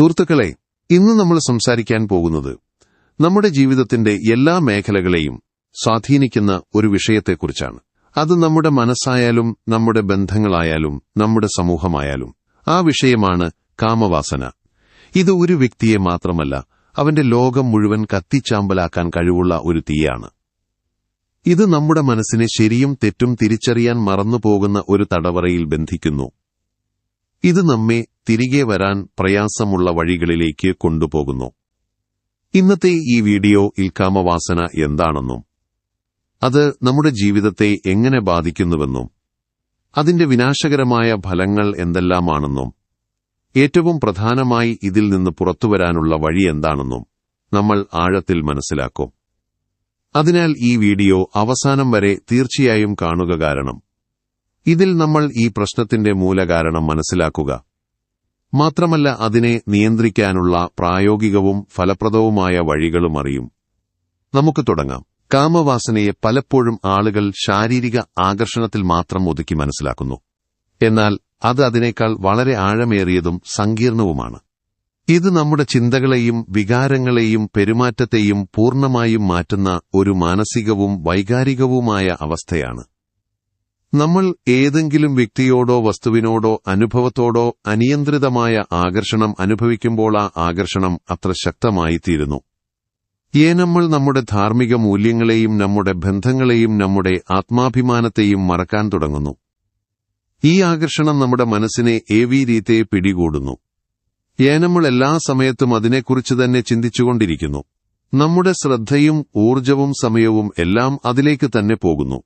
സുഹൃത്തുക്കളെ ഇന്ന് നമ്മൾ സംസാരിക്കാൻ പോകുന്നത് നമ്മുടെ ജീവിതത്തിന്റെ എല്ലാ മേഖലകളെയും സ്വാധീനിക്കുന്ന ഒരു വിഷയത്തെക്കുറിച്ചാണ്. അത് നമ്മുടെ മനസ്സായാലും നമ്മുടെ ബന്ധങ്ങളായാലും നമ്മുടെ സമൂഹമായാലും. ആ വിഷയമാണ് കാമവാസന. ഇത് ഒരു വ്യക്തിയെ മാത്രമല്ല അവന്റെ ലോകം മുഴുവൻ കത്തിച്ചാമ്പലാക്കാൻ കഴിവുള്ള ഒരു തീയാണ്. ഇത് നമ്മുടെ മനസ്സിനെ ശരിയും തെറ്റും തിരിച്ചറിയാൻ മറന്നുപോകുന്ന ഒരു തടവറയിൽ ബന്ധിക്കുന്നു. ഇത് നമ്മെ തിരികെ വരാൻ പ്രയാസമുള്ള വഴികളിലേക്ക് കൊണ്ടുപോകുന്നു. ഇന്നത്തെ ഈ വീഡിയോ ഇൽക്കാമവാസന എന്താണെന്നും അത് നമ്മുടെ ജീവിതത്തെ എങ്ങനെ ബാധിക്കുന്നുവെന്നും അതിന്റെ വിനാശകരമായ ഫലങ്ങൾ എന്തെല്ലാമാണെന്നും ഏറ്റവും പ്രധാനമായി ഇതിൽ നിന്ന് പുറത്തുവരാനുള്ള വഴി എന്താണെന്നും നമ്മൾ ആഴത്തിൽ മനസ്സിലാക്കും. അതിനാൽ ഈ വീഡിയോ അവസാനം വരെ തീർച്ചയായും കാണുക കാരണം ഇതിൽ നമ്മൾ ഈ പ്രശ്നത്തിന്റെ മൂലകാരണം മനസ്സിലാക്കുക. മാത്രമല്ല അതിനെ നിയന്ത്രിക്കാനുള്ള പ്രായോഗികവും ഫലപ്രദവുമായ വഴികളും അറിയും. നമുക്ക് തുടങ്ങാം. കാമവാസനയെ പലപ്പോഴും ആളുകൾ ശാരീരിക ആകർഷണത്തിൽ മാത്രം ഒതുക്കി മനസ്സിലാക്കുന്നു. എന്നാൽ അത് അതിനേക്കാൾ വളരെ ആഴമേറിയതും സങ്കീർണവുമാണ്. ഇത് നമ്മുടെ ചിന്തകളെയും വികാരങ്ങളെയും പെരുമാറ്റത്തെയും പൂർണമായും മാറ്റുന്ന ഒരു മാനസികവും വൈകാരികവുമായ അവസ്ഥയാണ്. നമ്മൾ ഏതെങ്കിലും വ്യക്തിയോടോ വസ്തുവിനോടോ അനുഭവത്തോടോ അനിയന്ത്രിതമായ ആകർഷണം അനുഭവിക്കുമ്പോൾ ആ ആകർഷണം അത്ര ശക്തമായി തീരുന്നു ഏ നമ്മൾ നമ്മുടെ ധാർമ്മിക മൂല്യങ്ങളെയും നമ്മുടെ ബന്ധങ്ങളെയും നമ്മുടെ ആത്മാഭിമാനത്തെയും മറക്കാൻ തുടങ്ങുന്നു. ഈ ആകർഷണം നമ്മുടെ മനസ്സിനെ ഏവി രീതിയെ പിടികൂടുന്നു. ഏ നമ്മൾ എല്ലാ സമയത്തും അതിനെക്കുറിച്ച് തന്നെ ചിന്തിച്ചുകൊണ്ടിരിക്കുന്നു. നമ്മുടെ ശ്രദ്ധയും ഊർജവും സമയവും എല്ലാം അതിലേക്ക് തന്നെ പോകുന്നു.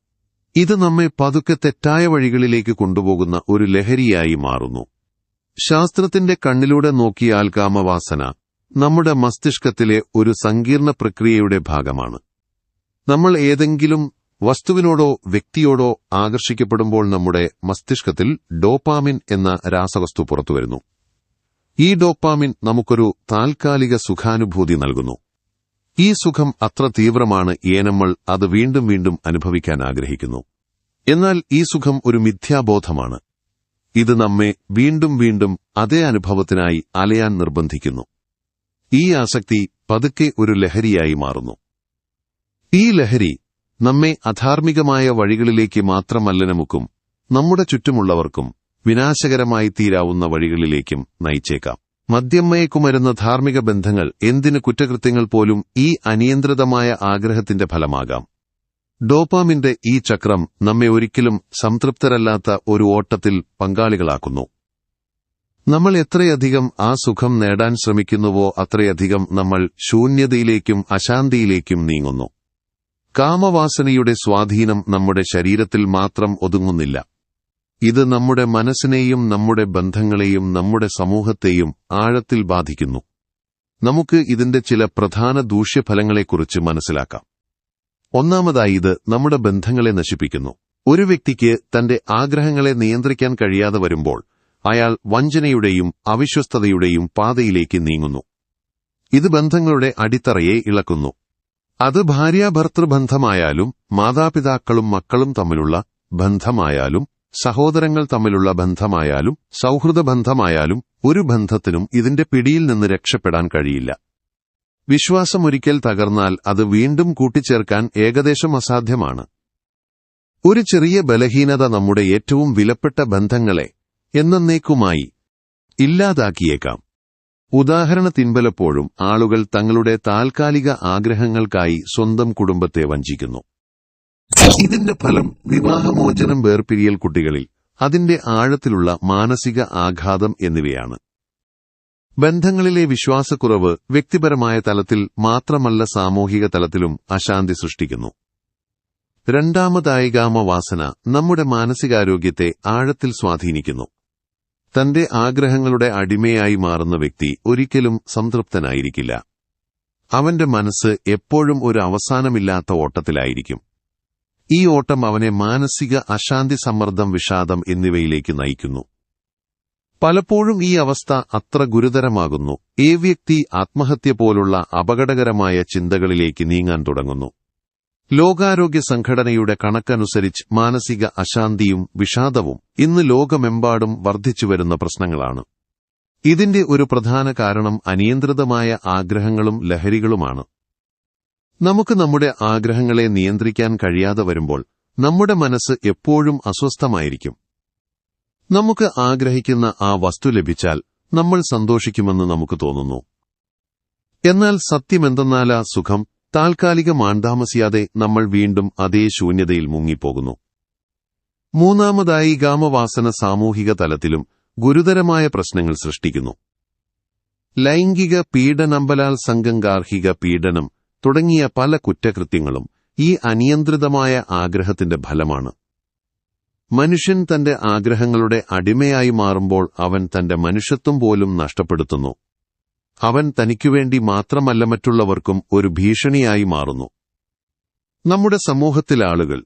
ഇത് നമ്മെ പതുക്കെ തെറ്റായ വഴികളിലേക്ക് കൊണ്ടുപോകുന്ന ഒരു ലഹരിയായി മാറുന്നു. ശാസ്ത്രത്തിന്റെ കണ്ണിലൂടെ നോക്കിയാൽ കാമവാസന നമ്മുടെ മസ്തിഷ്കത്തിലെ ഒരു സങ്കീർണ പ്രക്രിയയുടെ ഭാഗമാണ്. നമ്മൾ ഏതെങ്കിലും വസ്തുവിനോടോ വ്യക്തിയോടോ ആകർഷിക്കപ്പെടുമ്പോൾ നമ്മുടെ മസ്തിഷ്കത്തിൽ ഡോപ്പാമിൻ എന്ന രാസവസ്തു പുറത്തുവരുന്നു. ഈ ഡോപ്പാമിൻ നമുക്കൊരു താൽക്കാലിക സുഖാനുഭൂതി നൽകുന്നു. ഈ സുഖം അത്ര തീവ്രമാണ് ഏനമ്മൾ അത് വീണ്ടും വീണ്ടും അനുഭവിക്കാൻ ആഗ്രഹിക്കുന്നു. എന്നാൽ ഈ സുഖം ഒരു മിഥ്യാബോധമാണ്. ഇത് നമ്മെ വീണ്ടും വീണ്ടും അതേ അനുഭവത്തിനായി അലയാൻ നിർബന്ധിക്കുന്നു. ഈ ആസക്തി പതുക്കെ ഒരു ലഹരിയായി മാറുന്നു. ഈ ലഹരി നമ്മെ അധാർമികമായ വഴികളിലേക്ക് മാത്രമല്ല നമുക്കും നമ്മുടെ ചുറ്റുമുള്ളവർക്കും വിനാശകരമായി തീരാവുന്ന വഴികളിലേക്കും നയിച്ചേക്കാം. മദ്യം മയക്കുമരുന്ന് ധാർമ്മിക ബന്ധങ്ങൾ എന്തിന് കുറ്റകൃത്യങ്ങൾ പോലും ഈ അനിയന്ത്രിതമായ ആഗ്രഹത്തിന്റെ ഫലമാകാം. ഡോപാമിന്റെ ഈ ചക്രം നമ്മെ ഒരിക്കലും സംതൃപ്തരല്ലാത്ത ഒരു ഓട്ടത്തിൽ പങ്കാളികളാക്കുന്നു. നമ്മൾ എത്രയധികം ആ സുഖം നേടാൻ ശ്രമിക്കുന്നുവോ അത്രയധികം നമ്മൾ ശൂന്യതയിലേക്കും അശാന്തിയിലേക്കും നീങ്ങുന്നു. കാമവാസനയുടെ സ്വാധീനം നമ്മുടെ ശരീരത്തിൽ മാത്രം ഒതുങ്ങുന്നില്ല. ഇത് നമ്മുടെ മനസ്സിനെയും നമ്മുടെ ബന്ധങ്ങളെയും നമ്മുടെ സമൂഹത്തെയും ആഴത്തിൽ ബാധിക്കുന്നു. നമുക്ക് ഇതിന്റെ ചില പ്രധാന ദൂഷ്യഫലങ്ങളെക്കുറിച്ച് മനസ്സിലാക്കാം. ഒന്നാമതായി ഇത് നമ്മുടെ ബന്ധങ്ങളെ നശിപ്പിക്കുന്നു. ഒരു വ്യക്തിക്ക് തന്റെ ആഗ്രഹങ്ങളെ നിയന്ത്രിക്കാൻ കഴിയാതെ വരുമ്പോൾ അയാൾ വഞ്ചനയുടെയും അവിശ്വസ്തതയുടെയും പാതയിലേക്ക് നീങ്ങുന്നു. ഇത് ബന്ധങ്ങളുടെ അടിത്തറയെ ഇളക്കുന്നു. അത് ഭാര്യാഭർത്തൃബന്ധമായാലും മാതാപിതാക്കളും മക്കളും തമ്മിലുള്ള ബന്ധമായാലും സഹോദരങ്ങൾ തമ്മിലുള്ള ബന്ധമായാലും സൗഹൃദ ബന്ധമായാലും ഒരു ബന്ധത്തിനും ഇതിന്റെ പിടിയിൽ നിന്ന് രക്ഷപ്പെടാൻ കഴിയില്ല. വിശ്വാസം ഒരിക്കൽ തകർന്നാൽ അത് വീണ്ടും കൂട്ടിച്ചേർക്കാൻ ഏകദേശം അസാധ്യമാണ്. ഒരു ചെറിയ ബലഹീനത നമ്മുടെ ഏറ്റവും വിലപ്പെട്ട ബന്ധങ്ങളെ എന്നേക്കുമായി ഇല്ലാതാക്കിയേക്കാം. ഉദാഹരണത്തിൻപലപ്പോഴും ആളുകൾ തങ്ങളുടെ താൽക്കാലിക ആഗ്രഹങ്ങൾക്കായി സ്വന്തം കുടുംബത്തെ വഞ്ചിക്കുന്നു. ഇതിന്റെ ഫലം വിവാഹമോചനം വേർപിരിയൽ കുട്ടികളിൽ അതിന്റെ ആഴത്തിലുള്ള മാനസിക ആഘാതം എന്നിവയാണ്. ബന്ധങ്ങളിലെ വിശ്വാസക്കുറവ് വ്യക്തിപരമായ തലത്തിൽ മാത്രമല്ല സാമൂഹിക തലത്തിലും അശാന്തി സൃഷ്ടിക്കുന്നു. രണ്ടാമതായി വാസന നമ്മുടെ മാനസികാരോഗ്യത്തെ ആഴത്തിൽ സ്വാധീനിക്കുന്നു. തന്റെ ആഗ്രഹങ്ങളുടെ അടിമയായി മാറുന്ന വ്യക്തി ഒരിക്കലും സംതൃപ്തനായിരിക്കില്ല. അവന്റെ മനസ്സ് എപ്പോഴും ഒരു അവസാനമില്ലാത്ത ഓട്ടത്തിലായിരിക്കും. ഈ ഓട്ടം അവനെ മാനസിക അശാന്തി സമ്മർദ്ദം വിഷാദം എന്നിവയിലേക്ക് നയിക്കുന്നു. പലപ്പോഴും ഈ അവസ്ഥ അത്ര ഗുരുതരമാകുന്നു. ഏ വ്യക്തി ആത്മഹത്യ പോലുള്ള അപകടകരമായ ചിന്തകളിലേക്ക് നീങ്ങാൻ തുടങ്ങുന്നു. ലോകാരോഗ്യ സംഘടനയുടെ കണക്കനുസരിച്ച് മാനസിക അശാന്തിയും വിഷാദവും ഇന്ന് ലോകമെമ്പാടും വർദ്ധിച്ചുവരുന്ന പ്രശ്നങ്ങളാണ്. ഇതിന്റെ ഒരു പ്രധാന കാരണം അനിയന്ത്രിതമായ ആഗ്രഹങ്ങളും ലഹരികളുമാണ്. നമുക്ക് നമ്മുടെ ആഗ്രഹങ്ങളെ നിയന്ത്രിക്കാൻ കഴിയാതെ വരുമ്പോൾ നമ്മുടെ മനസ്സ് എപ്പോഴും അസ്വസ്ഥമായിരിക്കും. നമുക്ക് ആഗ്രഹിക്കുന്ന ആ വസ്തു ലഭിച്ചാൽ നമ്മൾ സന്തോഷിക്കുമെന്ന് നമുക്ക് തോന്നുന്നു. എന്നാൽ സത്യമെന്തെന്നാൽ ആ സുഖം താൽക്കാലികമാണ്ടാമസിയാതെ നമ്മൾ വീണ്ടും അതേ ശൂന്യതയിൽ മുങ്ങിപ്പോകുന്നു. മൂന്നാമതായി ഗാമവാസന സാമൂഹിക തലത്തിലും ഗുരുതരമായ പ്രശ്നങ്ങൾ സൃഷ്ടിക്കുന്നു. ലൈംഗിക പീഡനമ്പലാൽ സംഘം ഗാർഹിക പീഡനം തുടങ്ങിയ പല കുറ്റകൃത്യങ്ങളും ഈ അനിയന്ത്രിതമായ ആഗ്രഹത്തിന്റെ ഫലമാണ്. മനുഷ്യൻ തന്റെ ആഗ്രഹങ്ങളുടെ അടിമയായി മാറുമ്പോൾ അവൻ തന്റെ മനുഷ്യത്വം പോലും നഷ്ടപ്പെടുത്തുന്നു. അവൻ തനിക്കുവേണ്ടി മാത്രമല്ല മറ്റുള്ളവർക്കും ഒരു ഭീഷണിയായി മാറുന്നു. നമ്മുടെ സമൂഹത്തിലെ ആളുകൾ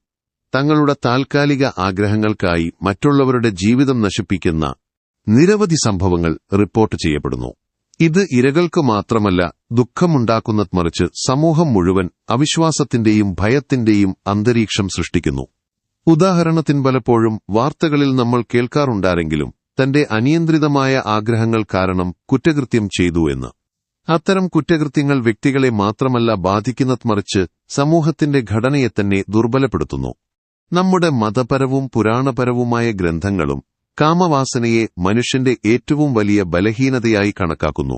തങ്ങളുടെ താൽക്കാലിക ആഗ്രഹങ്ങൾക്കായി മറ്റുള്ളവരുടെ ജീവിതം നശിപ്പിക്കുന്ന നിരവധി സംഭവങ്ങൾ റിപ്പോർട്ട് ചെയ്യപ്പെടുന്നു. ഇത് ഇരകൾക്ക് മാത്രമല്ല ദുഃഖമുണ്ടാക്കുന്ന മറിച്ച് സമൂഹം മുഴുവൻ അവിശ്വാസത്തിന്റെയും ഭയത്തിന്റെയും അന്തരീക്ഷം സൃഷ്ടിക്കുന്നു. ഉദാഹരണത്തിന് പലപ്പോഴും വാർത്തകളിൽ നമ്മൾ കേൾക്കാറുണ്ടാരെങ്കിലും തന്റെ അനിയന്ത്രിതമായ ആഗ്രഹങ്ങൾ കാരണം കുറ്റകൃത്യം ചെയ്തു എന്ന്. അത്തരം കുറ്റകൃത്യങ്ങൾ വ്യക്തികളെ മാത്രമല്ല ബാധിക്കുന്നത് മറിച്ച് സമൂഹത്തിന്റെ ഘടനയെ തന്നെ ദുർബലപ്പെടുത്തുന്നു. നമ്മുടെ മതപരവും പുരാണപരവുമായ ഗ്രന്ഥങ്ങളും കാമവാസനയെ മനുഷ്യന്റെ ഏറ്റവും വലിയ ബലഹീനതയായി കണക്കാക്കുന്നു.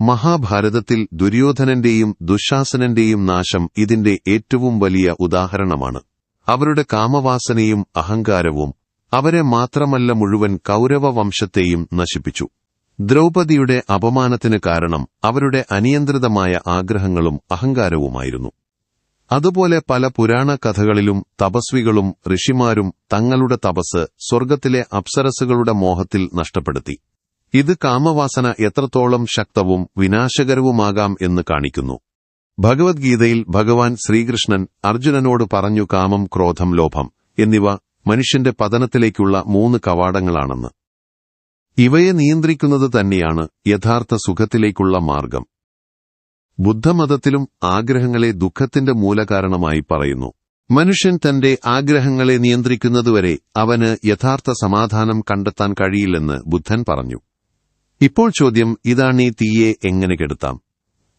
മഹാഭാരതത്തിൽ ദുര്യോധനന്റെയും ദുശാസനന്റെയും നാശം ഇതിന്റെ ഏറ്റവും വലിയ ഉദാഹരണമാണ്. അവരുടെ കാമവാസനയും അഹങ്കാരവും അവരെ മാത്രമല്ല മുഴുവൻ കൗരവ വംശത്തെയും നശിപ്പിച്ചു. ദ്രൗപദിയുടെ അപമാനത്തിന് കാരണം അവരുടെ അനിയന്ത്രിതമായ ആഗ്രഹങ്ങളും അഹങ്കാരവുമായിരുന്നു. അതുപോലെ പല പുരാണ കഥകളിലും തപസ്വികളും ഋഷിമാരും തങ്ങളുടെ തപസ് സ്വർഗത്തിലെ അപ്സരസുകളുടെ മോഹത്തിൽ നഷ്ടപ്പെടുത്തി. ഇത് കാമവാസന എത്രത്തോളം ശക്തവും വിനാശകരവുമാകാം എന്ന് കാണിക്കുന്നു. ഭഗവത്ഗീതയിൽ ഭഗവാൻ ശ്രീകൃഷ്ണൻ അർജുനനോട് പറഞ്ഞു കാമം ക്രോധം ലോഭം എന്നിവ മനുഷ്യന്റെ പതനത്തിലേക്കുള്ള മൂന്ന് കവാടങ്ങളാണെന്ന്. ഇവയെ നിയന്ത്രിക്കുന്നത് തന്നെയാണ് യഥാർത്ഥ സുഖത്തിലേക്കുള്ള മാർഗം. ബുദ്ധമതത്തിലും ആഗ്രഹങ്ങളെ ദുഃഖത്തിന്റെ മൂലകാരണമായി പറയുന്നു. മനുഷ്യൻ തന്റെ ആഗ്രഹങ്ങളെ നിയന്ത്രിക്കുന്നതുവരെ അവന് യഥാർത്ഥ സമാധാനം കണ്ടെത്താൻ കഴിയില്ലെന്ന് ബുദ്ധൻ പറഞ്ഞു. ഇപ്പോൾ ചോദ്യം ഇതാണ് ഈ തീയെ എങ്ങനെ കെടുത്താം?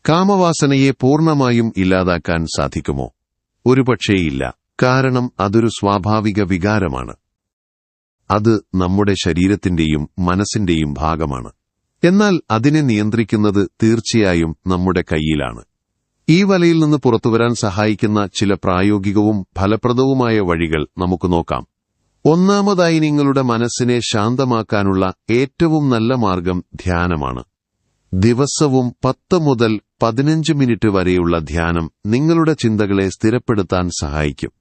കാമവാസനയെ പൂർണമായും ഇല്ലാതാക്കാൻ സാധിക്കുമോ? ഒരുപക്ഷേയില്ല. കാരണം അതൊരു സ്വാഭാവിക വികാരമാണ്. അത് നമ്മുടെ ശരീരത്തിന്റെയും മനസ്സിന്റെയും ഭാഗമാണ്. എന്നാൽ അതിനെ നിയന്ത്രിക്കുന്നത് തീർച്ചയായും നമ്മുടെ കയ്യിലാണ്. ഈ വലയിൽ നിന്ന് പുറത്തുവരാൻ സഹായിക്കുന്ന ചില പ്രായോഗികവും ഫലപ്രദവുമായ വഴികൾ നമുക്ക് നോക്കാം. ഒന്നാമതായി നിങ്ങളുടെ മനസ്സിനെ ശാന്തമാക്കാനുള്ള ഏറ്റവും നല്ല മാർഗം ധ്യാനമാണ്. ദിവസവും പത്ത് മുതൽ പതിനഞ്ച് മിനിറ്റ് വരെയുള്ള ധ്യാനം നിങ്ങളുടെ ചിന്തകളെ സ്ഥിരപ്പെടുത്താൻ സഹായിക്കും.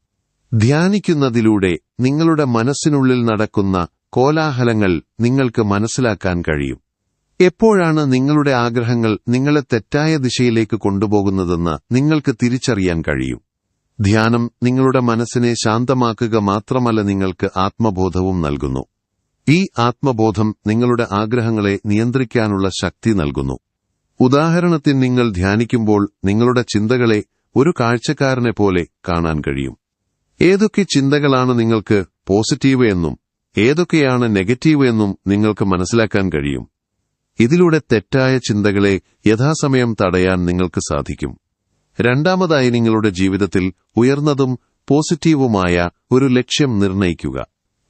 ധ്യാനിക്കുന്നതിലൂടെ നിങ്ങളുടെ മനസ്സിനുള്ളിൽ നടക്കുന്ന കോലാഹലങ്ങൾ നിങ്ങൾക്ക് മനസ്സിലാക്കാൻ കഴിയും. എപ്പോഴാണ് നിങ്ങളുടെ ആഗ്രഹങ്ങൾ നിങ്ങളെ തെറ്റായ ദിശയിലേക്ക് കൊണ്ടുപോകുന്നതെന്ന് നിങ്ങൾക്ക് തിരിച്ചറിയാൻ കഴിയും? ധ്യാനം നിങ്ങളുടെ മനസ്സിനെ ശാന്തമാക്കുക മാത്രമല്ല നിങ്ങൾക്ക് ആത്മബോധവും നൽകുന്നു. ഈ ആത്മബോധം നിങ്ങളുടെ ആഗ്രഹങ്ങളെ നിയന്ത്രിക്കാനുള്ള ശക്തി നൽകുന്നു. ഉദാഹരണത്തിന് നിങ്ങൾ ധ്യാനിക്കുമ്പോൾ നിങ്ങളുടെ ചിന്തകളെ ഒരു കാഴ്ചക്കാരനെ പോലെ കാണാൻ കഴിയും. ഏതൊക്കെ ചിന്തകളാണ് നിങ്ങൾക്ക് പോസിറ്റീവ് എന്നും ഏതൊക്കെയാണ് നെഗറ്റീവ് എന്നും നിങ്ങൾക്ക് മനസ്സിലാക്കാൻ കഴിയും? ഇതിലൂടെ തെറ്റായ ചിന്തകളെ യഥാസമയം തടയാൻ നിങ്ങൾക്ക് സാധിക്കും. രണ്ടാമതായി നിങ്ങളുടെ ജീവിതത്തിൽ ഉയർന്നതും പോസിറ്റീവുമായ ഒരു ലക്ഷ്യം നിർണയിക്കുക.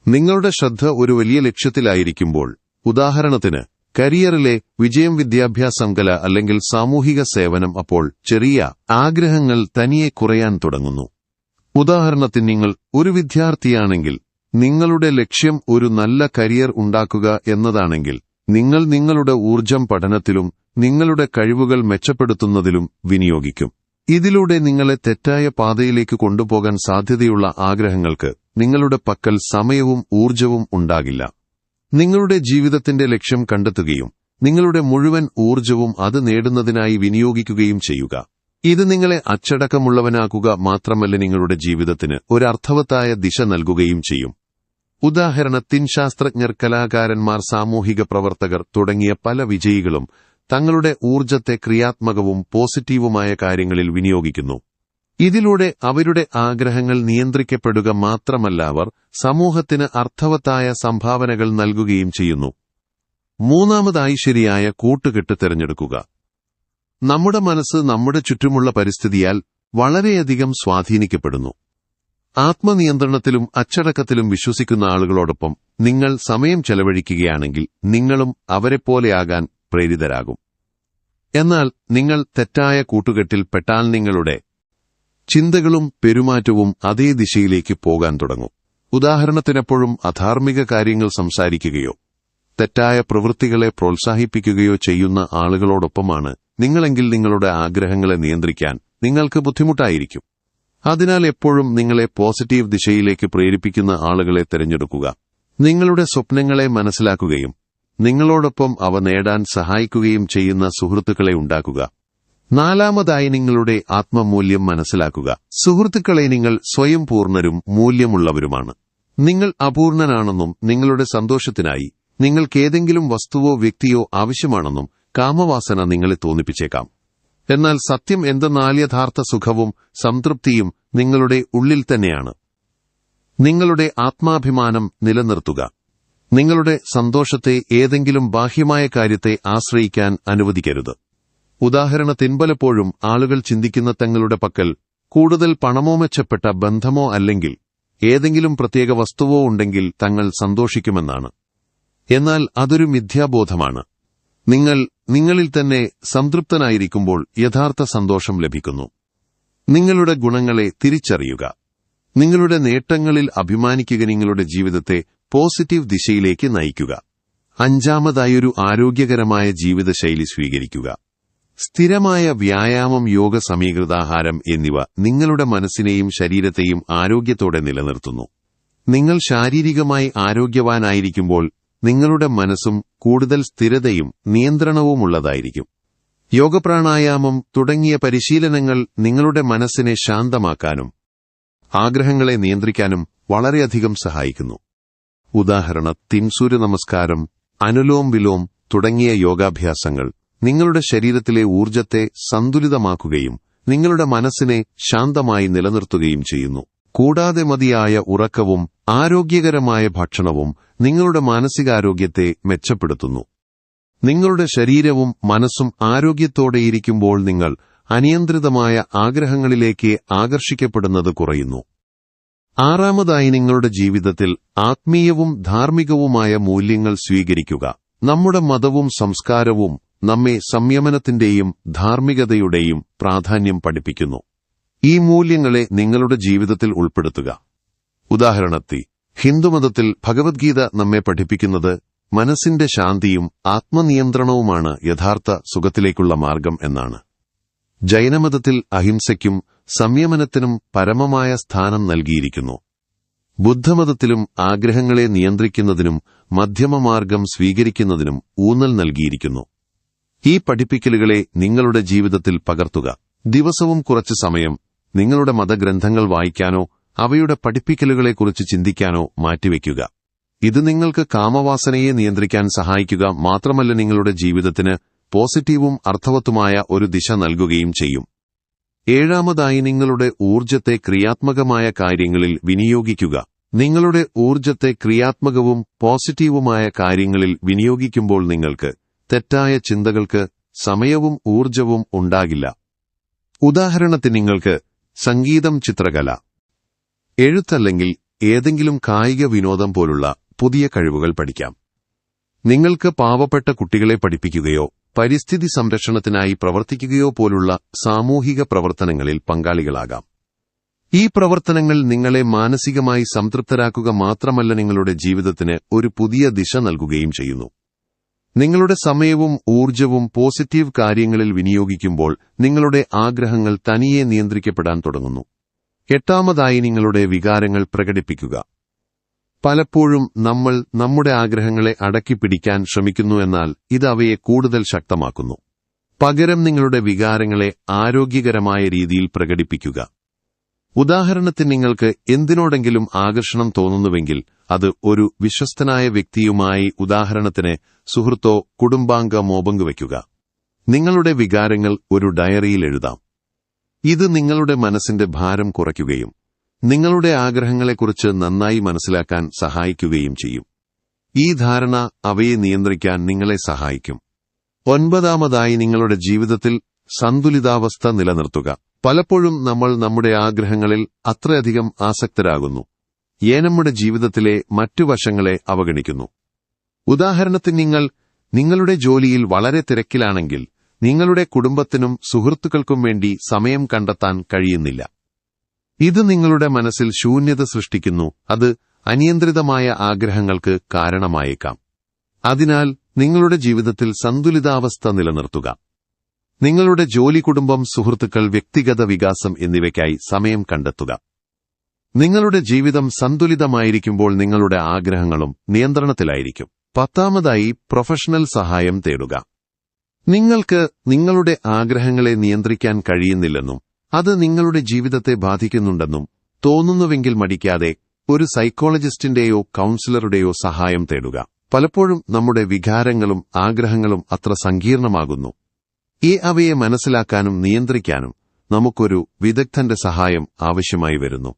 നിങ്ങളുടെ ശ്രദ്ധ ഒരു വലിയ ലക്ഷ്യത്തിലായിരിക്കുമ്പോൾ ഉദാഹരണത്തിന് കരിയറിലെ വിജയം വിദ്യാഭ്യാസം കല അല്ലെങ്കിൽ സാമൂഹിക സേവനം അപ്പോൾ ചെറിയ ആഗ്രഹങ്ങൾ തനിയെ കുറയാൻ തുടങ്ങുന്നു. ഉദാഹരണത്തിന് നിങ്ങൾ ഒരു വിദ്യാർത്ഥിയാണെങ്കിൽ നിങ്ങളുടെ ലക്ഷ്യം ഒരു നല്ല കരിയർ ഉണ്ടാക്കുക എന്നതാണെങ്കിൽ നിങ്ങൾ നിങ്ങളുടെ ഊർജം പഠനത്തിലും നിങ്ങളുടെ കഴിവുകൾ മെച്ചപ്പെടുത്തുന്നതിലും വിനിയോഗിക്കും. ഇതിലൂടെ നിങ്ങളെ തെറ്റായ പാതയിലേക്ക് കൊണ്ടുപോകാൻ സാധ്യതയുള്ള ആഗ്രഹങ്ങൾക്ക് നിങ്ങളുടെ പക്കൽ സമയവും ഊർജവും ഉണ്ടാകില്ല. നിങ്ങളുടെ ജീവിതത്തിന്റെ ലക്ഷ്യം കണ്ടെത്തുകയും നിങ്ങളുടെ മുഴുവൻ ഊർജവും അത് നേടുന്നതിനായി വിനിയോഗിക്കുകയും ചെയ്യുക. ഇത് നിങ്ങളെ അച്ചടക്കമുള്ളവനാക്കുക മാത്രമല്ല നിങ്ങളുടെ ജീവിതത്തിന് ഒരർത്ഥവത്തായ ദിശ നൽകുകയും ചെയ്യും. ഉദാഹരണത്തിന് ശാസ്ത്രജ്ഞർ കലാകാരന്മാർ സാമൂഹിക പ്രവർത്തകർ തുടങ്ങിയ പല വിജയികളും തങ്ങളുടെ ഊർജത്തെ ക്രിയാത്മകവും പോസിറ്റീവുമായ കാര്യങ്ങളിൽ വിനിയോഗിക്കുന്നു. ഇതിലൂടെ അവരുടെ ആഗ്രഹങ്ങൾ നിയന്ത്രിക്കപ്പെടുക മാത്രമല്ല അവർ സമൂഹത്തിന് അർത്ഥവത്തായ സംഭാവനകൾ നൽകുകയും ചെയ്യുന്നു. മൂന്നാമതായി ശരിയായ കൂട്ടുകെട്ട് തിരഞ്ഞെടുക്കുക. നമ്മുടെ മനസ്സ് നമ്മുടെ ചുറ്റുമുള്ള പരിസ്ഥിതിയാൽ വളരെയധികം സ്വാധീനിക്കപ്പെടുന്നു. ആത്മനിയന്ത്രണത്തിലും അച്ചടക്കത്തിലും വിശ്വസിക്കുന്ന ആളുകളോടൊപ്പം നിങ്ങൾ സമയം ചെലവഴിക്കുകയാണെങ്കിൽ നിങ്ങളും അവരെപ്പോലെയാകാൻ പ്രേരിതരാകും. എന്നാൽ നിങ്ങൾ തെറ്റായ കൂട്ടുകെട്ടിൽ പെട്ടാൽ നിങ്ങളുടെ ചിന്തകളും പെരുമാറ്റവും അതേ ദിശയിലേക്ക് പോകാൻ തുടങ്ങും. ഉദാഹരണത്തിനെപ്പോഴും അധാർമിക കാര്യങ്ങൾ സംസാരിക്കുകയോ തെറ്റായ പ്രവൃത്തികളെ പ്രോത്സാഹിപ്പിക്കുകയോ ചെയ്യുന്ന ആളുകളോടൊപ്പമാണ് നിങ്ങളെങ്കിൽ നിങ്ങളുടെ ആഗ്രഹങ്ങളെ നിയന്ത്രിക്കാൻ നിങ്ങൾക്ക് ബുദ്ധിമുട്ടായിരിക്കും. അതിനാൽ എപ്പോഴും നിങ്ങളെ പോസിറ്റീവ് ദിശയിലേക്ക് പ്രേരിപ്പിക്കുന്ന ആളുകളെ തിരഞ്ഞെടുക്കുക. നിങ്ങളുടെ സ്വപ്നങ്ങളെ മനസ്സിലാക്കുകയും നിങ്ങളോടൊപ്പം അവ നേടാൻ സഹായിക്കുകയും ചെയ്യുന്ന സുഹൃത്തുക്കളെ ഉണ്ടാക്കുക. നാലാമതായി നിങ്ങളുടെ ആത്മമൂല്യം മനസ്സിലാക്കുക. സുഹൃത്തുക്കളെ നിങ്ങൾ സ്വയം പൂർണരും മൂല്യമുള്ളവരുമാണ്. നിങ്ങൾ അപൂർണനാണെന്നും നിങ്ങളുടെ സന്തോഷത്തിനായി നിങ്ങൾക്കേതെങ്കിലും വസ്തുവോ വ്യക്തിയോ ആവശ്യമാണെന്നും കാമവാസന നിങ്ങളെ തോന്നിപ്പിച്ചേക്കാം. എന്നാൽ സത്യം എന്തെന്നാൽ യഥാർത്ഥ സുഖവും സംതൃപ്തിയും നിങ്ങളുടെ ഉള്ളിൽ തന്നെയാണ്. നിങ്ങളുടെ ആത്മാഭിമാനം നിലനിർത്തുക. നിങ്ങളുടെ സന്തോഷത്തെ ഏതെങ്കിലും ബാഹ്യമായ കാര്യത്തെ ആശ്രയിക്കാൻ അനുവദിക്കരുത്. ഉദാഹരണത്തിന് പലപ്പോഴും ആളുകൾ ചിന്തിക്കുന്ന തങ്ങളുടെ പക്കൽ കൂടുതൽ പണമോ മെച്ചപ്പെട്ട ബന്ധമോ അല്ലെങ്കിൽ ഏതെങ്കിലും പ്രത്യേക വസ്തുവോ ഉണ്ടെങ്കിൽ തങ്ങൾ സന്തോഷിക്കുമെന്നാണ്. എന്നാൽ അതൊരു മിഥ്യാബോധമാണ്. നിങ്ങൾ നിങ്ങളിൽ തന്നെ സംതൃപ്തനായിരിക്കുമ്പോൾ യഥാർത്ഥ സന്തോഷം ലഭിക്കുന്നു. നിങ്ങളുടെ ഗുണങ്ങളെ തിരിച്ചറിയുക. നിങ്ങളുടെ നേട്ടങ്ങളിൽ അഭിമാനിക്കുക നിങ്ങളുടെ ജീവിതത്തെ പോസിറ്റീവ് ദിശയിലേക്ക് നയിക്കുക. അഞ്ചാമതായൊരു ആരോഗ്യകരമായ ജീവിതശൈലി സ്വീകരിക്കുക. സ്ഥിരമായ വ്യായാമം യോഗ സമീകൃതാഹാരം എന്നിവ നിങ്ങളുടെ മനസ്സിനെയും ശരീരത്തെയും ആരോഗ്യത്തോടെ നിലനിർത്തുന്നു. നിങ്ങൾ ശാരീരികമായി ആരോഗ്യവാനായിരിക്കുമ്പോൾ നിങ്ങളുടെ മനസ്സും കൂടുതൽ സ്ഥിരതയും നിയന്ത്രണവുമുള്ളതായിരിക്കും. യോഗപ്രാണായാമം തുടങ്ങിയ പരിശീലനങ്ങൾ നിങ്ങളുടെ മനസ്സിനെ ശാന്തമാക്കാനും ആഗ്രഹങ്ങളെ നിയന്ത്രിക്കാനും വളരെയധികം സഹായിക്കുന്നു. ഉദാഹരണ തിൻസൂര്യ നമസ്കാരം അനുലോം വിലോം തുടങ്ങിയ യോഗാഭ്യാസങ്ങൾ നിങ്ങളുടെ ശരീരത്തിലെ ഊർജത്തെ സന്തുലിതമാക്കുകയും നിങ്ങളുടെ മനസ്സിനെ ശാന്തമായി നിലനിർത്തുകയും ചെയ്യുന്നു. കൂടാതെ മതിയായ ഉറക്കവും ആരോഗ്യകരമായ ഭക്ഷണവും നിങ്ങളുടെ മാനസികാരോഗ്യത്തെ മെച്ചപ്പെടുത്തുന്നു. നിങ്ങളുടെ ശരീരവും മനസ്സും ആരോഗ്യത്തോടെയിരിക്കുമ്പോൾ നിങ്ങൾ അനിയന്ത്രിതമായ ആഗ്രഹങ്ങളിലേക്ക് ആകർഷിക്കപ്പെടുന്നത് കുറയുന്നു. ആറാമതായി നിങ്ങളുടെ ജീവിതത്തിൽ ആത്മീയവും ധാർമ്മികവുമായ മൂല്യങ്ങൾ സ്വീകരിക്കുക. നമ്മുടെ മതവും സംസ്കാരവും നമ്മെ സംയമനത്തിന്റെയും ധാർമ്മികതയുടെയും പ്രാധാന്യം പഠിപ്പിക്കുന്നു. ഈ മൂല്യങ്ങളെ നിങ്ങളുടെ ജീവിതത്തിൽ ഉൾപ്പെടുത്തുക. ഉദാഹരണത്തി ഹിന്ദുമതത്തിൽ ഭഗവത്ഗീത നമ്മെ പഠിപ്പിക്കുന്നത് മനസ്സിന്റെ ശാന്തിയും ആത്മനിയന്ത്രണവുമാണ് യഥാർത്ഥ സുഖത്തിലേക്കുള്ള മാർഗം എന്നാണ്. ജൈനമതത്തിൽ അഹിംസയ്ക്കും സംയമനത്തിനും പരമമായ സ്ഥാനം നൽകിയിരിക്കുന്നു. ബുദ്ധമതത്തിലും ആഗ്രഹങ്ങളെ നിയന്ത്രിക്കുന്നതിനും മധ്യമമാർഗം സ്വീകരിക്കുന്നതിനും ഊന്നൽ നൽകിയിരിക്കുന്നു. ഈ പഠിപ്പിക്കലുകളെ നിങ്ങളുടെ ജീവിതത്തിൽ പകർത്തുക. ദിവസവും കുറച്ച് സമയം നിങ്ങളുടെ മതഗ്രന്ഥങ്ങൾ വായിക്കാനോ അവയുടെ പഠിപ്പിക്കലുകളെക്കുറിച്ച് ചിന്തിക്കാനോ മാറ്റിവെക്കുക. ഇത് നിങ്ങൾക്ക് കാമവാസനയെ നിയന്ത്രിക്കാൻ സഹായിക്കുക മാത്രമല്ല നിങ്ങളുടെ ജീവിതത്തിന് പോസിറ്റീവും അർത്ഥവത്തുമായ ഒരു ദിശ നൽകുകയും ചെയ്യും. ഏഴാമതായി നിങ്ങളുടെ ഊർജത്തെ ക്രിയാത്മകമായ കാര്യങ്ങളിൽ വിനിയോഗിക്കുക. നിങ്ങളുടെ ഊർജത്തെ ക്രിയാത്മകവും പോസിറ്റീവുമായ കാര്യങ്ങളിൽ വിനിയോഗിക്കുമ്പോൾ നിങ്ങൾക്ക് തെറ്റായ ചിന്തകൾക്ക് സമയവും ഊർജവും ഉണ്ടാകില്ല. ഉദാഹരണത്തിന് നിങ്ങൾക്ക് സംഗീതം ചിത്രകല. എഴുത്തല്ലെങ്കിൽ ഏതെങ്കിലും കായിക വിനോദം പോലുള്ള പുതിയ കഴിവുകൾ പഠിക്കാം. നിങ്ങൾക്ക് പാവപ്പെട്ട കുട്ടികളെ പഠിപ്പിക്കുകയോ പരിസ്ഥിതി സംരക്ഷണത്തിനായി പ്രവർത്തിക്കുകയോ പോലുള്ള സാമൂഹിക പ്രവർത്തനങ്ങളിൽ പങ്കാളികളാകാം. ഈ പ്രവർത്തനങ്ങൾ നിങ്ങളെ മാനസികമായി സംതൃപ്തരാക്കുക മാത്രമല്ല നിങ്ങളുടെ ജീവിതത്തിന് ഒരു പുതിയ ദിശ നൽകുകയും ചെയ്യുന്നു. നിങ്ങളുടെ സമയവും ഊർജവും പോസിറ്റീവ് കാര്യങ്ങളിൽ വിനിയോഗിക്കുമ്പോൾ നിങ്ങളുടെ ആഗ്രഹങ്ങൾ തനിയെ നിയന്ത്രിക്കപ്പെടാൻ തുടങ്ങുന്നു. എട്ടാമതായി നിങ്ങളുടെ വികാരങ്ങൾ പ്രകടിപ്പിക്കുക. പലപ്പോഴും നമ്മൾ നമ്മുടെ ആഗ്രഹങ്ങളെ അടക്കിപ്പിടിക്കാൻ ശ്രമിക്കുന്നു എന്നാൽ ഇത് അവയെ കൂടുതൽ ശക്തമാക്കുന്നു. പകരം നിങ്ങളുടെ വികാരങ്ങളെ ആരോഗ്യകരമായ രീതിയിൽ പ്രകടിപ്പിക്കുക. ഉദാഹരണത്തിന് നിങ്ങൾക്ക് എന്തിനോടെങ്കിലും ആകർഷണം തോന്നുന്നുവെങ്കിൽ അത് ഒരു വിശ്വസ്തനായ വ്യക്തിയുമായി ഉദാഹരണത്തിന് സുഹൃത്തോ കുടുംബാംഗമോ പങ്കുവയ്ക്കുക നിങ്ങളുടെ വികാരങ്ങൾ ഒരു ഡയറിയിൽ എഴുതാം. ഇത് നിങ്ങളുടെ മനസ്സിന്റെ ഭാരം കുറയ്ക്കുകയും നിങ്ങളുടെ ആഗ്രഹങ്ങളെക്കുറിച്ച് നന്നായി മനസ്സിലാക്കാൻ സഹായിക്കുകയും ചെയ്യും. ഈ ധാരണ അവയെ നിയന്ത്രിക്കാൻ നിങ്ങളെ സഹായിക്കും. ഒൻപതാമതായി നിങ്ങളുടെ ജീവിതത്തിൽ സന്തുലിതാവസ്ഥ നിലനിർത്തുക. പലപ്പോഴും നമ്മൾ നമ്മുടെ ആഗ്രഹങ്ങളിൽ അത്രയധികം ആസക്തരാകുന്നു. ഏ നമ്മുടെ ജീവിതത്തിലെ മറ്റു വശങ്ങളെ അവഗണിക്കുന്നു. ഉദാഹരണത്തിന് നിങ്ങൾ നിങ്ങളുടെ ജോലിയിൽ വളരെ തിരക്കിലാണെങ്കിൽ നിങ്ങളുടെ കുടുംബത്തിനും സുഹൃത്തുക്കൾക്കും വേണ്ടി സമയം കണ്ടെത്താൻ കഴിയുന്നില്ല. ഇത് നിങ്ങളുടെ മനസ്സിൽ ശൂന്യത സൃഷ്ടിക്കുന്നു. അത് അനിയന്ത്രിതമായ ആഗ്രഹങ്ങൾക്ക് കാരണമായേക്കാം. അതിനാൽ നിങ്ങളുടെ ജീവിതത്തിൽ സന്തുലിതാവസ്ഥ നിലനിർത്തുക. നിങ്ങളുടെ ജോലി കുടുംബം സുഹൃത്തുക്കൾ വ്യക്തിഗത വികാസം എന്നിവയ്ക്കായി സമയം കണ്ടെത്തുക. നിങ്ങളുടെ ജീവിതം സന്തുലിതമായിരിക്കുമ്പോൾ നിങ്ങളുടെ ആഗ്രഹങ്ങളും നിയന്ത്രണത്തിലായിരിക്കും. പത്താമതായി പ്രൊഫഷണൽ സഹായം തേടുക. നിങ്ങൾക്ക് നിങ്ങളുടെ ആഗ്രഹങ്ങളെ നിയന്ത്രിക്കാൻ കഴിയുന്നില്ലെന്നും അത് നിങ്ങളുടെ ജീവിതത്തെ ബാധിക്കുന്നുണ്ടെന്നും തോന്നുന്നുവെങ്കിൽ മടിക്കാതെ ഒരു സൈക്കോളജിസ്റ്റിന്റെയോ കൌൺസിലറുടെയോ സഹായം തേടുക. പലപ്പോഴും നമ്മുടെ വികാരങ്ങളും ആഗ്രഹങ്ങളും അത്ര സങ്കീർണമാകുന്നു. ഈ അവയെ മനസ്സിലാക്കാനും നിയന്ത്രിക്കാനും നമുക്കൊരു വിദഗ്ധന്റെ സഹായം ആവശ്യമായി വരുന്നു.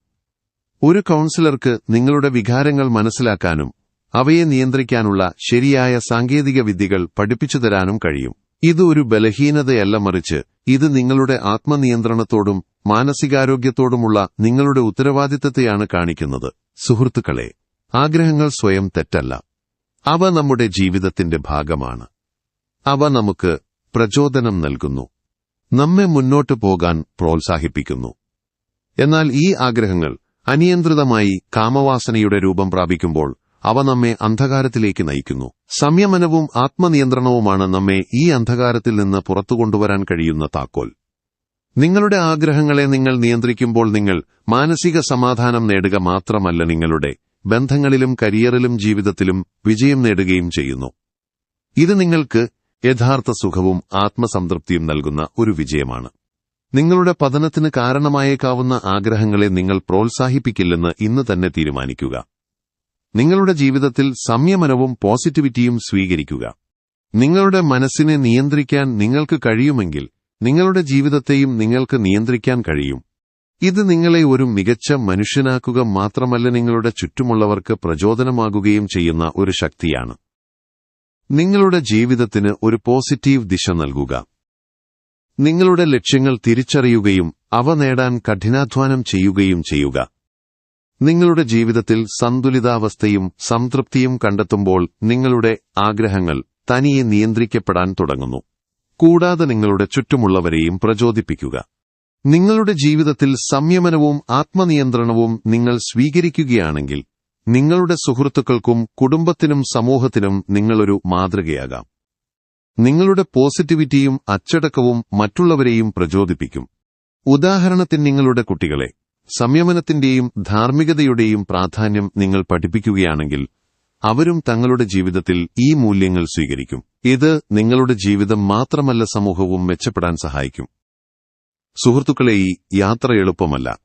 ഒരു കൌൺസിലർക്ക് നിങ്ങളുടെ വികാരങ്ങൾ മനസ്സിലാക്കാനും അവയെ നിയന്ത്രിക്കാനുള്ള ശരിയായ സാങ്കേതിക വിദ്യകൾ പഠിപ്പിച്ചു തരാനും കഴിയും. ഇത് ഒരു ബലഹീനതയല്ല മറിച്ച് ഇത് നിങ്ങളുടെ ആത്മനിയന്ത്രണത്തോടും മാനസികാരോഗ്യത്തോടുമുള്ള നിങ്ങളുടെ ഉത്തരവാദിത്തത്തെയാണ് കാണിക്കുന്നത്. സുഹൃത്തുക്കളെ ആഗ്രഹങ്ങൾ സ്വയം തെറ്റല്ല. അവ നമ്മുടെ ജീവിതത്തിന്റെ ഭാഗമാണ്. അവ നമുക്ക് പ്രചോദനം നൽകുന്നു. നമ്മെ മുന്നോട്ട് പോകാൻ പ്രോത്സാഹിപ്പിക്കുന്നു. എന്നാൽ ഈ ആഗ്രഹങ്ങൾ അനിയന്ത്രിതമായി കാമവാസനയുടെ രൂപം പ്രാപിക്കുമ്പോൾ അവ നമ്മെ അന്ധകാരത്തിലേക്ക് നയിക്കുന്നു. സംയമനവും ആത്മനിയന്ത്രണവുമാണ് നമ്മെ ഈ അന്ധകാരത്തിൽ നിന്ന് പുറത്തു കൊണ്ടുവരാൻ കഴിയുന്ന താക്കോൽ. നിങ്ങളുടെ ആഗ്രഹങ്ങളെ നിങ്ങൾ നിയന്ത്രിക്കുമ്പോൾ നിങ്ങൾ മാനസിക സമാധാനം നേടുക മാത്രമല്ല നിങ്ങളുടെ ബന്ധങ്ങളിലും കരിയറിലും ജീവിതത്തിലും വിജയം നേടുകയും ചെയ്യുന്നു. ഇത് നിങ്ങൾക്ക് യഥാർത്ഥ സുഖവും ആത്മസംതൃപ്തിയും നൽകുന്ന ഒരു വിജയമാണ്. നിങ്ങളുടെ പതനത്തിന് കാരണമായേക്കാവുന്ന ആഗ്രഹങ്ങളെ നിങ്ങൾ പ്രോത്സാഹിപ്പിക്കില്ലെന്ന് ഇന്ന് തന്നെ തീരുമാനിക്കുക. നിങ്ങളുടെ ജീവിതത്തിൽ സംയമനവും പോസിറ്റിവിറ്റിയും സ്വീകരിക്കുക. നിങ്ങളുടെ മനസ്സിനെ നിയന്ത്രിക്കാൻ നിങ്ങൾക്ക് കഴിയുമെങ്കിൽ നിങ്ങളുടെ ജീവിതത്തെയും നിങ്ങൾക്ക് നിയന്ത്രിക്കാൻ കഴിയും. ഇത് നിങ്ങളെ ഒരു മികച്ച മനുഷ്യനാക്കുക മാത്രമല്ല നിങ്ങളുടെ ചുറ്റുമുള്ളവർക്ക് പ്രചോദനമാകുകയും ചെയ്യുന്ന ഒരു ശക്തിയാണ്. നിങ്ങളുടെ ജീവിതത്തിന് ഒരു പോസിറ്റീവ് ദിശ നൽകുക. നിങ്ങളുടെ ലക്ഷ്യങ്ങൾ തിരിച്ചറിയുകയും അവ നേടാൻ കഠിനാധ്വാനം ചെയ്യുകയും ചെയ്യുക. നിങ്ങളുടെ ജീവിതത്തിൽ സന്തുലിതാവസ്ഥയും സംതൃപ്തിയും കണ്ടെത്തുമ്പോൾ നിങ്ങളുടെ ആഗ്രഹങ്ങൾ തനിയെ നിയന്ത്രിക്കപ്പെടാൻ തുടങ്ങുന്നു. കൂടാതെ നിങ്ങളുടെ ചുറ്റുമുള്ളവരെയും പ്രചോദിപ്പിക്കുക. നിങ്ങളുടെ ജീവിതത്തിൽ സംയമനവും ആത്മനിയന്ത്രണവും നിങ്ങൾ സ്വീകരിക്കുകയാണെങ്കിൽ നിങ്ങളുടെ സുഹൃത്തുക്കൾക്കും കുടുംബത്തിനും സമൂഹത്തിനും നിങ്ങളൊരു മാതൃകയാകാം. നിങ്ങളുടെ പോസിറ്റിവിറ്റിയും അച്ചടക്കവും മറ്റുള്ളവരെയും പ്രചോദിപ്പിക്കും. ഉദാഹരണത്തിന് നിങ്ങളുടെ കുട്ടികളെ. സംയമനത്തിന്റെയും ധാർമ്മികതയുടെയും പ്രാധാന്യം നിങ്ങൾ പഠിപ്പിക്കുകയാണെങ്കിൽ അവരും തങ്ങളുടെ ജീവിതത്തിൽ ഈ മൂല്യങ്ങൾ സ്വീകരിക്കും. ഇത് നിങ്ങളുടെ ജീവിതം മാത്രമല്ല സമൂഹവും മെച്ചപ്പെടാൻ സഹായിക്കും. സുഹൃത്തുക്കളെ ഈ യാത്ര എളുപ്പമല്ല.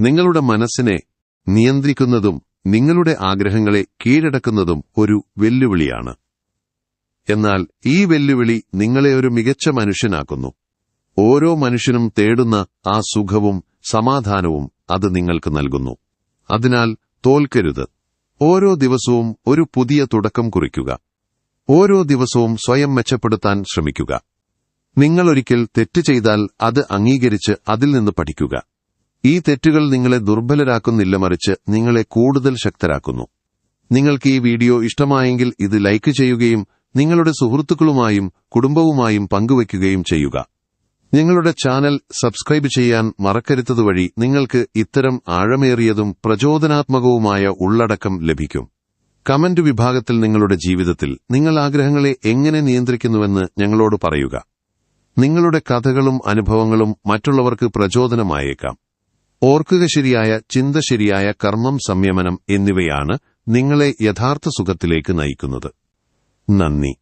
നിങ്ങളുടെ മനസ്സിനെ നിയന്ത്രിക്കുന്നതും നിങ്ങളുടെ ആഗ്രഹങ്ങളെ കീഴടക്കുന്നതും ഒരു വെല്ലുവിളിയാണ്. എന്നാൽ ഈ വെല്ലുവിളി നിങ്ങളെ ഒരു മികച്ച മനുഷ്യനാക്കുന്നു. ഓരോ മനുഷ്യനും തേടുന്ന ആ സുഖവും സമാധാനവും അത് നിങ്ങൾക്ക് നൽകുന്നു. അതിനാൽ തോൽക്കരുത്. ഓരോ ദിവസവും ഒരു പുതിയ തുടക്കം കുറിക്കുക. ഓരോ ദിവസവും സ്വയം മെച്ചപ്പെടുത്താൻ ശ്രമിക്കുക. നിങ്ങളൊരിക്കൽ തെറ്റ് ചെയ്താൽ അത് അംഗീകരിച്ച് അതിൽ നിന്ന് പഠിക്കുക. ഈ തെറ്റുകൾ നിങ്ങളെ ദുർബലരാക്കുന്നില്ല മറിച്ച് നിങ്ങളെ കൂടുതൽ ശക്തരാക്കുന്നു. നിങ്ങൾക്ക് ഈ വീഡിയോ ഇഷ്ടമായെങ്കിൽ ഇത് ലൈക്ക് ചെയ്യുകയും നിങ്ങളുടെ സുഹൃത്തുക്കളുമായും കുടുംബവുമായും പങ്കുവയ്ക്കുകയും ചെയ്യുക. നിങ്ങളുടെ ചാനൽ സബ്സ്ക്രൈബ് ചെയ്യാൻ മറക്കരുത്തതുവഴി നിങ്ങൾക്ക് ഇത്തരം ആഴമേറിയതും പ്രചോദനാത്മകവുമായ ഉള്ളടക്കം ലഭിക്കും. കമന്റ് വിഭാഗത്തിൽ നിങ്ങളുടെ ജീവിതത്തിൽ നിങ്ങൾ ആഗ്രഹങ്ങളെ എങ്ങനെ നിയന്ത്രിക്കുന്നുവെന്ന് ഞങ്ങളോട് പറയുക. നിങ്ങളുടെ കഥകളും അനുഭവങ്ങളും മറ്റുള്ളവർക്ക് പ്രചോദനമായേക്കാം. ഓർക്കുക ശരിയായ ചിന്ത ശരിയായ കർമ്മം സംയമനം എന്നിവയാണ് നിങ്ങളെ യഥാർത്ഥ സുഖത്തിലേക്ക് നയിക്കുന്നത്. നന്ദി.